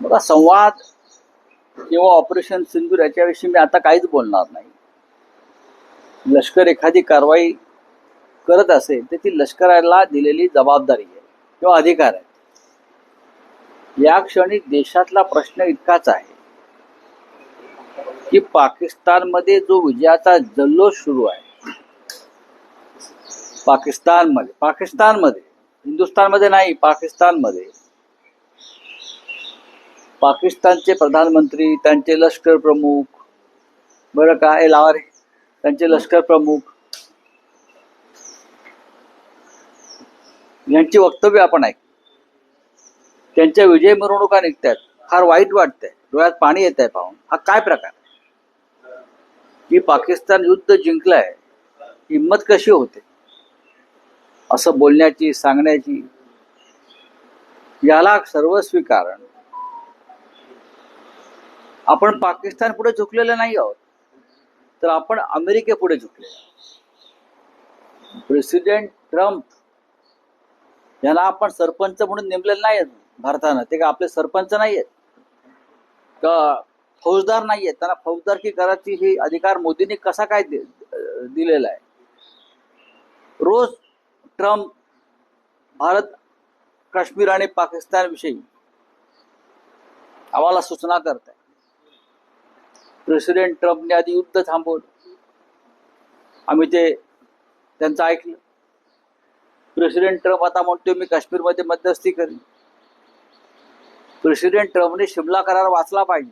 बघा संवाद किंवा ऑपरेशन सिंदूर याच्याविषयी मी आता काहीच बोलणार नाही. लष्कर एखादी कारवाई करत असेल तर ती लष्कराला दिलेली जबाबदारी आहे किंवा अधिकार आहे. या क्षणी देशातला प्रश्न इतकाच आहे की पाकिस्तानमध्ये जो विजयाचा जल्लोष सुरू आहे पाकिस्तानमध्ये पाकिस्तानमध्ये हिंदुस्थानमध्ये नाही पाकिस्तानमध्ये पाकिस्तानचे प्रधानमंत्री त्यांचे लष्कर प्रमुख. बरं का हे लावा रे. त्यांचे लष्कर प्रमुख. यांची वक्तव्य आपण ऐक. त्यांच्या विजय मिरवणुका निघतात फार वाईट वाटतंय. डोळ्यात पाणी येत आहे पाहून. हा काय प्रकार? की पाकिस्तान युद्ध जिंकलंय हिंमत कशी होते? असं बोलण्याची सांगण्याची याला सर्वस्वी कारण आपण पाकिस्तान पुढे झुकलेलं नाही आहोत. तर आपण अमेरिकेपुढे झुकले प्रेसिडेंट ट्रम्प यांना आपण सरपंच म्हणून नेमलेलं नाही आहेत भारतानं. ते का आपले सरपंच नाही आहेत? का फौजदार नाही आहेत? त्यांना फौजदारकी करायची ही अधिकार मोदींनी कसा काय दि- दिलेला आहे? रोज ट्रम्प भारत काश्मीर आणि पाकिस्तान विषयी आम्हाला सूचना करत आहे प्रेसिडेंट ट्रम्पने आधी युद्ध थांबवलं. आम्ही ते त्यांचं ऐकलं. प्रेसिडेंट ट्रम्प आता म्हणतोय मी काश्मीरमध्ये मध्यस्थी करीन. प्रेसिडेंट ट्रम्पने शिमला करार वाचला पाहिजे.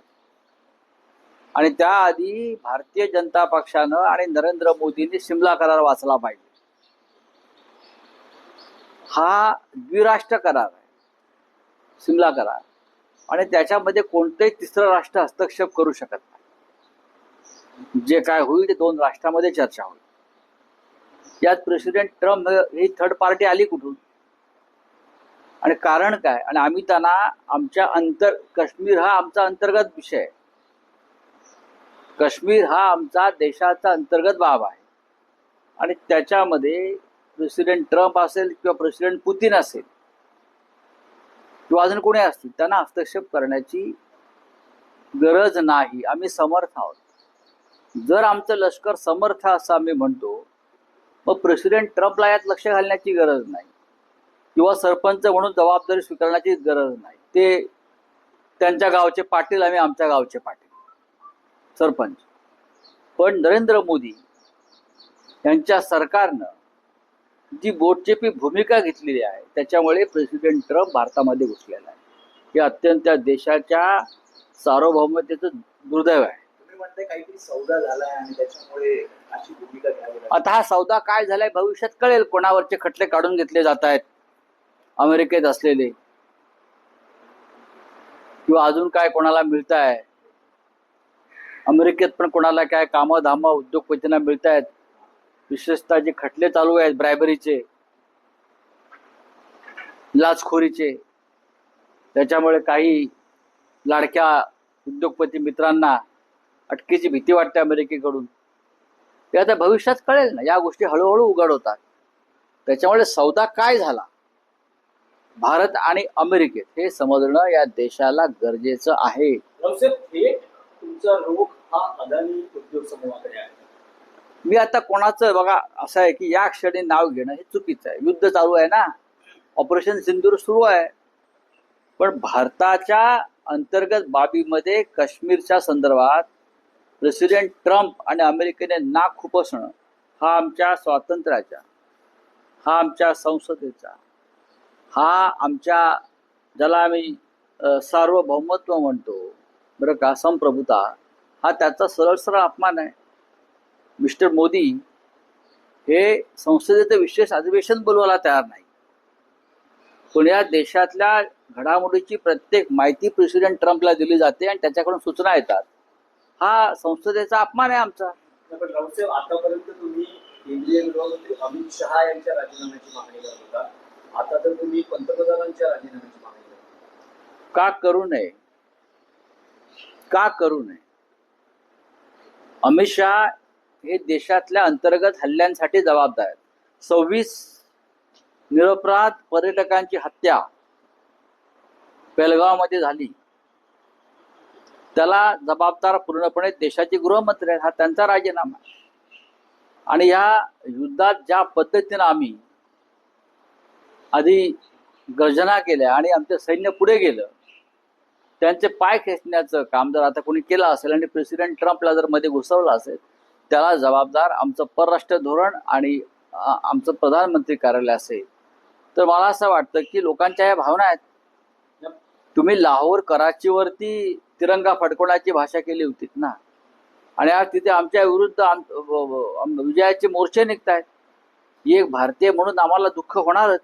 आणि त्याआधी भारतीय जनता पक्षानं आणि नरेंद्र मोदींनी शिमला करार वाचला पाहिजे. हा द्विराष्ट्र करार आहे. शिमला करार. आणि त्याच्यामध्ये कोणतंही तिसरं राष्ट्र हस्तक्षेप करू शकत नाही. जे काय होईल ते दोन राष्ट्रामध्ये चर्चा होईल. यात प्रेसिडेंट ट्रम्प ही थर्ड पार्टी आली कुठून? आणि कारण काय? आणि आम्ही त्यांना आमच्या अंतर काश्मीर हा आमचा अंतर्गत विषय. आहे काश्मीर हा आमचा देशाचा अंतर्गत बाब आहे. आणि त्याच्यामध्ये प्रेसिडेंट ट्रम्प असेल किंवा प्रेसिडेंट पुतीन असेल किंवा अजून कोणी असतील त्यांना हस्तक्षेप करण्याची गरज नाही. आम्ही समर्थ आहोत. जर आमचं लष्कर समर्थ असं आम्ही म्हणतो मग प्रेसिडेंट ट्रम्पला यात लक्ष घालण्याची गरज नाही. किंवा सरपंच म्हणून जबाबदारी स्वीकारण्याची गरज नाही. ते त्यांच्या गावचे पाटील आम्ही आमच्या गावचे पाटील. सरपंच. पण नरेंद्र मोदी यांच्या सरकारनं जी बोटचेपी भूमिका घेतलेली आहे त्याच्यामुळे प्रेसिडेंट ट्रम्प भारतामध्ये घुसलेला आहे. हे अत्यंत देशाच्या सार्वभौमतेचं दुर्दैव आहे. मध्ये काहीतरी सौदा झालाय आणि त्याच्यामुळे अशी भूमिका घ्यावी लागली आता हा सौदा काय झालाय भविष्यात कळेल कोणावरचे खटले काढून घेतले जात आहेत अमेरिकेत असलेले. किंवा अजून काय कोणाला मिळत आहे अमेरिकेत पण कोणाला काय कामं धामं उद्योगपतींना मिळत आहेत विशेषतः जे खटले चालू आहेत ब्रायबरीचे लाचखोरीचे त्याच्यामुळे काही लाडक्या उद्योगपती मित्रांना अटकेची भीती वाटते अमेरिकेकडून. ते आता भविष्यात कळेल ना या गोष्टी हळूहळू उघड होतात. त्याच्यामुळे सौदा काय झाला? भारत आणि अमेरिकेत हे समजणं या देशाला गरजेचं आहे. मी आता कोणाचं बघा असं आहे की या क्षणी नाव घेणं हे चुकीचं आहे. युद्ध चालू आहे ना? ऑपरेशन सिंदूर सुरू आहे. पण भारताच्या अंतर्गत बाबीमध्ये काश्मीरच्या संदर्भात प्रेसिडेंट ट्रम्प आणि अमेरिकेने नाक खुपसणं हा आमच्या स्वातंत्र्याचा हा आमच्या संसदेचा हा आमच्या ज्याला आम्ही सार्वभौमत्व म्हणतो बरं का संप्रभुता हा त्याचा सरळ सरळ अपमान आहे. मिस्टर मोदी हे संसदेचं विशेष अधिवेशन बोलवायला तयार नाही. पण या देशातल्या घडामोडीची प्रत्येक माहिती प्रेसिडेंट ट्रम्पला दिली जाते आणि त्याच्याकडून सूचना येतात. हा संसदेचा अपमान आहे आमचा. आतापर्यंत तुम्ही केंद्रीय गृहमंत्री अमित शहा यांच्या राजीनाम्याची मागणी करत होता. आता तर तुम्ही पंतप्रधानांच्या राजीनाम्याची मागणी करता का करू नये? का करू नये? अमित शहा हे देशातल्या अंतर्गत हल्ल्यांसाठी जबाबदार आहेत. सव्वीस निरपराध पर्यटकांची हत्या पेलगावमध्ये झाली. त्याला जबाबदार पूर्णपणे देशाचे गृहमंत्री आहेत हा त्यांचा राजीनामा आणि ह्या युद्धात ज्या पद्धतीनं आम्ही आधी गर्जना केल्या आणि आमचं सैन्य पुढे गेलं त्यांचे पाय खेचण्याचं काम जर आता कोणी केलं असेल आणि प्रेसिडेंट ट्रम्पला जर मध्ये घुसवलं असेल त्याला जबाबदार आमचं परराष्ट्र धोरण आणि आमचं प्रधानमंत्री कार्यालय असेल. तर मला असं वाटतं की लोकांच्या या भावना आहेत तुम्ही लाहोर कराचीवरती तिरंगा फडकवण्याची भाषा केली होती ना? आणि आज तिथे आमच्या विरुद्ध आम- विजयाचे मोर्चे निघत आहेत एक भारतीय म्हणून आम्हाला दुःख होणारच.